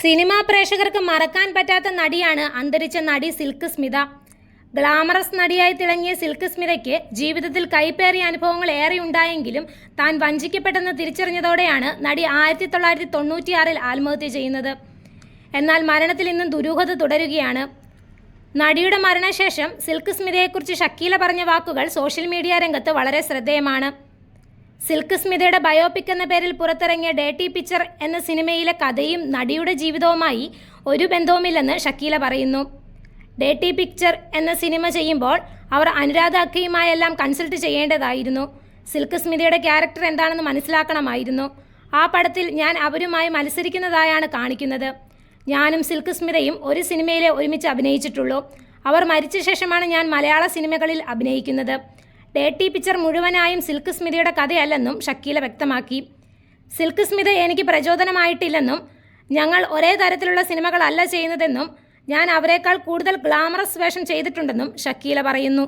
Cinema പ്രേക്ഷകർക്ക് മറക്കാൻ പറ്റാത്ത നടിയാണ് അന്തരിച്ച നടി സിൽക്ക് സ്മിത. ഗ്ലാമറസ് നടിയായി തിളങ്ങിയ സിൽക്ക് സ്മിതയ്ക്ക് ജീവിതത്തിൽ കൈപ്പേറിയ അനുഭവങ്ങൾ ഏറെ ഉണ്ടായെങ്കിലും താൻ വഞ്ചിക്കപ്പെട്ടെന്ന് തിരിച്ചറിഞ്ഞതോടെയാണ് നടി ആയിരത്തി തൊള്ളായിരത്തി തൊണ്ണൂറ്റിയാറിൽ ആത്മഹത്യ ചെയ്യുന്നത്. എന്നാൽ മരണത്തിൽ ഇന്നും ദുരൂഹത തുടരുകയാണ്. നടിയുടെ മരണശേഷം സിൽക്ക് സ്മിതയെക്കുറിച്ച് ഷക്കീല പറഞ്ഞ വാക്കുകൾ സോഷ്യൽ മീഡിയ രംഗത്ത് വളരെ ശ്രദ്ധേയമാണ്. സിൽക്ക് സ്മിതയുടെ ബയോപിക് എന്ന പേരിൽ പുറത്തിറങ്ങിയ ഡേട്ടി പിക്ചർ എന്ന സിനിമയിലെ കഥയും നടിയുടെ ജീവിതവുമായി ഒരു ബന്ധവുമില്ലെന്ന് ഷക്കീല പറയുന്നു. ഡേട്ടി പിക്ചർ എന്ന സിനിമ ചെയ്യുമ്പോൾ അവർ അനുരാധ അക്കയുമായെല്ലാം കൺസൾട്ട് ചെയ്യേണ്ടതായിരുന്നു. സിൽക്ക് സ്മിതയുടെ ക്യാരക്ടർ എന്താണെന്ന് മനസ്സിലാക്കണമായിരുന്നു. ആ പടത്തിൽ ഞാൻ അവരുമായി മത്സരിക്കുന്നതായാണ് കാണിക്കുന്നത്. ഞാനും സിൽക്ക് സ്മിതയും ഒരു സിനിമയിലെ ഒരുമിച്ച് അഭിനയിച്ചിട്ടുള്ളൂ. അവർ മരിച്ച ശേഷമാണ് ഞാൻ മലയാള സിനിമകളിൽ അഭിനയിക്കുന്നത്. ഡേട്ടി പിക്ചർ മുഴുവനായും സിൽക്ക് സ്മിതയുടെ കഥയല്ലെന്നും ഷക്കീല വ്യക്തമാക്കി. സിൽക്ക് സ്മിത എനിക്ക് പ്രചോദനമായിട്ടില്ലെന്നും ഞങ്ങൾ ഒരേ തരത്തിലുള്ള സിനിമകളല്ല ചെയ്യുന്നതെന്നും ഞാൻ അവരെക്കാൾ കൂടുതൽ ഗ്ലാമറസ് വേഷം ചെയ്തിട്ടുണ്ടെന്നും ഷക്കീല പറയുന്നു.